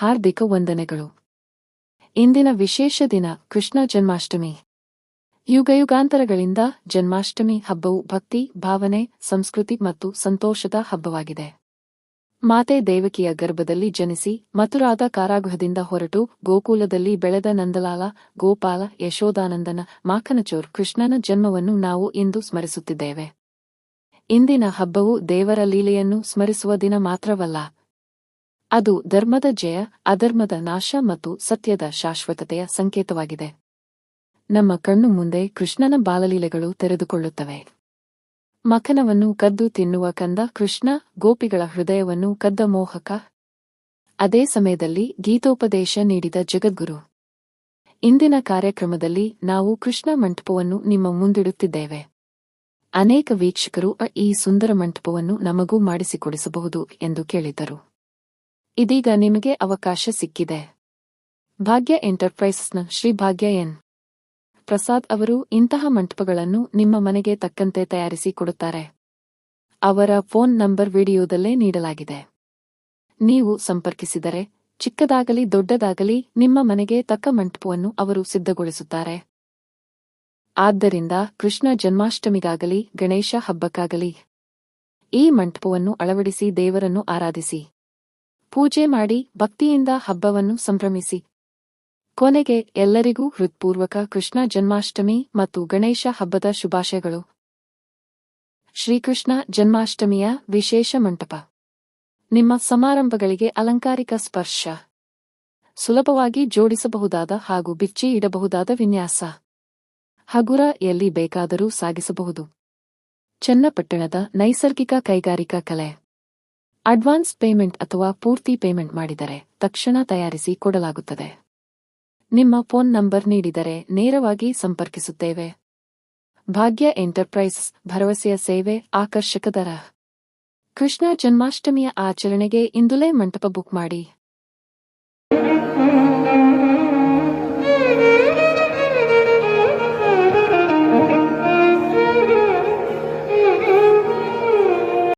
ಹಾರ್ದಿಕ ವಂದನೆಗಳು. ಇಂದಿನ ವಿಶೇಷ ದಿನ ಕೃಷ್ಣ ಜನ್ಮಾಷ್ಟಮಿ. ಯುಗಯುಗಾಂತರಗಳಿಂದ ಜನ್ಮಾಷ್ಟಮಿ ಹಬ್ಬವು ಭಕ್ತಿ, ಭಾವನೆ, ಸಂಸ್ಕೃತಿ ಮತ್ತು ಸಂತೋಷದ ಹಬ್ಬವಾಗಿದೆ. ಮಾತೆ ದೇವಕಿಯ ಗರ್ಭದಲ್ಲಿ ಜನಿಸಿ ಮಥುರಾದ ಕಾರಾಗೃಹದಿಂದ ಹೊರಟು ಗೋಕುಲದಲ್ಲಿ ಬೆಳೆದ ನಂದಲಾಲ, ಗೋಪಾಲ, ಯಶೋದಾನಂದನ ಮಾಖನಚೋರ್ ಕೃಷ್ಣನ ಜನ್ಮವನ್ನು ನಾವು ಇಂದು ಸ್ಮರಿಸುತ್ತಿದ್ದೇವೆ. ಇಂದಿನ ಹಬ್ಬವು ದೇವರ ಲೀಲೆಯನ್ನು ಸ್ಮರಿಸುವ ದಿನ ಮಾತ್ರವಲ್ಲ ಅದು ಧರ್ಮದ ಜಯ, ಅಧರ್ಮದ ನಾಶ ಮತ್ತು ಸತ್ಯದ ಶಾಶ್ವತತೆಯ ಸಂಕೇತವಾಗಿದೆ. ನಮ್ಮ ಕಣ್ಣು ಮುಂದೆ ಕೃಷ್ಣನ ಬಾಲಲೀಲೆಗಳು ತೆರೆದುಕೊಳ್ಳುತ್ತವೆ. ಮಖನವನ್ನು ಕದ್ದು ತಿನ್ನುವ ಕಂದ ಕೃಷ್ಣ, ಗೋಪಿಗಳ ಹೃದಯವನ್ನು ಕದ್ದ ಮೋಹಕ. ಅದೇ ಸಮಯದಲ್ಲಿ ಗೀತೋಪದೇಶ ನೀಡಿದ ಜಗದ್ಗುರು. ಇಂದಿನ ಕಾರ್ಯಕ್ರಮದಲ್ಲಿ ನಾವು ಕೃಷ್ಣ ಮಂಟಪವನ್ನು ನಿಮ್ಮ ಮುಂದಿಡುತ್ತಿದ್ದೇವೆ. ಅನೇಕ ವೀಕ್ಷಕರು ಈ ಸುಂದರ ಮಂಟಪವನ್ನು ನಮಗೂ ಮಾಡಿಸಿಕೊಡಿಸಬಹುದು ಎಂದು ಕೇಳಿದ್ದರು. ಇದೀಗ ನಿಮಗೆ ಅವಕಾಶ ಸಿಕ್ಕಿದೆ. ಭಾಗ್ಯ ಎಂಟರ್ಪ್ರೈಸಸ್ನ ಶ್ರೀ ಭಾಗ್ಯ ಎನ್. ಪ್ರಸಾದ್ ಅವರು ಇಂತಹ ಮಂಟಪಗಳನ್ನು ನಿಮ್ಮ ಮನೆಗೆ ತಕ್ಕಂತೆ ತಯಾರಿಸಿ ಕೊಡುತ್ತಾರೆ. ಅವರ ಫೋನ್ ನಂಬರ್ ವಿಡಿಯೋದಲ್ಲೇ ನೀಡಲಾಗಿದೆ. ನೀವು ಸಂಪರ್ಕಿಸಿದರೆ, ಚಿಕ್ಕದಾಗಲಿ ದೊಡ್ಡದಾಗಲಿ ನಿಮ್ಮ ಮನೆಗೆ ತಕ್ಕ ಮಂಟಪವನ್ನು ಅವರು ಸಿದ್ಧಗೊಳಿಸುತ್ತಾರೆ. ಆದ್ದರಿಂದ ಕೃಷ್ಣ ಜನ್ಮಾಷ್ಟಮಿಗಾಗಲಿ, ಗಣೇಶ ಹಬ್ಬಕ್ಕಾಗಲಿ ಈ ಮಂಟಪವನ್ನು ಅಳವಡಿಸಿ ದೇವರನ್ನು ಆರಾಧಿಸಿ. ಪೂಜೆ ಮಾಡಿ ಭಕ್ತಿಯಿಂದ ಹಬ್ಬವನ್ನು ಸಂಭ್ರಮಿಸಿ. ಕೊನೆಗೆ ಎಲ್ಲರಿಗೂ ಹೃತ್ಪೂರ್ವಕ ಕೃಷ್ಣ ಜನ್ಮಾಷ್ಟಮಿ ಮತ್ತು ಗಣೇಶ ಹಬ್ಬದ ಶುಭಾಶಯಗಳು. ಶ್ರೀಕೃಷ್ಣ ಜನ್ಮಾಷ್ಟಮಿಯ ವಿಶೇಷ ಮಂಟಪ. ನಿಮ್ಮ ಸಮಾರಂಭಗಳಿಗೆ ಅಲಂಕಾರಿಕ ಸ್ಪರ್ಶ. ಸುಲಭವಾಗಿ ಜೋಡಿಸಬಹುದಾದ ಹಾಗೂ ಬಿಚ್ಚಿ ಇಡಬಹುದಾದ ವಿನ್ಯಾಸ. ಹಗುರ ಎಲ್ಲಿ ಬೇಕಾದರೂ ಸಾಗಿಸಬಹುದು. ಚನ್ನಪಟ್ಟಣದ ನೈಸರ್ಗಿಕ ಕೈಗಾರಿಕಾ ಕಲೆ. ಅಡ್ವಾನ್ಸ್ ಪೇಮೆಂಟ್ ಅಥವಾ ಪೂರ್ತಿ ಪೇಮೆಂಟ್ ಮಾಡಿದರೆ ತಕ್ಷಣ ತಯಾರಿಸಿ ಕೊಡಲಾಗುತ್ತದೆ. ನಿಮ್ಮ ಫೋನ್ ನಂಬರ್ ನೀಡಿದರೆ ನೇರವಾಗಿ ಸಂಪರ್ಕಿಸುತ್ತೇವೆ. ಭಾಗ್ಯ ಎಂಟರ್ಪ್ರೈಸ್ ಭರವಸೆಯ ಸೇವೆ ಆಕರ್ಷಕ ದರ. ಕೃಷ್ಣ ಜನ್ಮಾಷ್ಟಮಿಯ ಆಚರಣೆಗೆ ಇಂದುಲೇ ಮಂಟಪ ಬುಕ್ ಮಾಡಿ.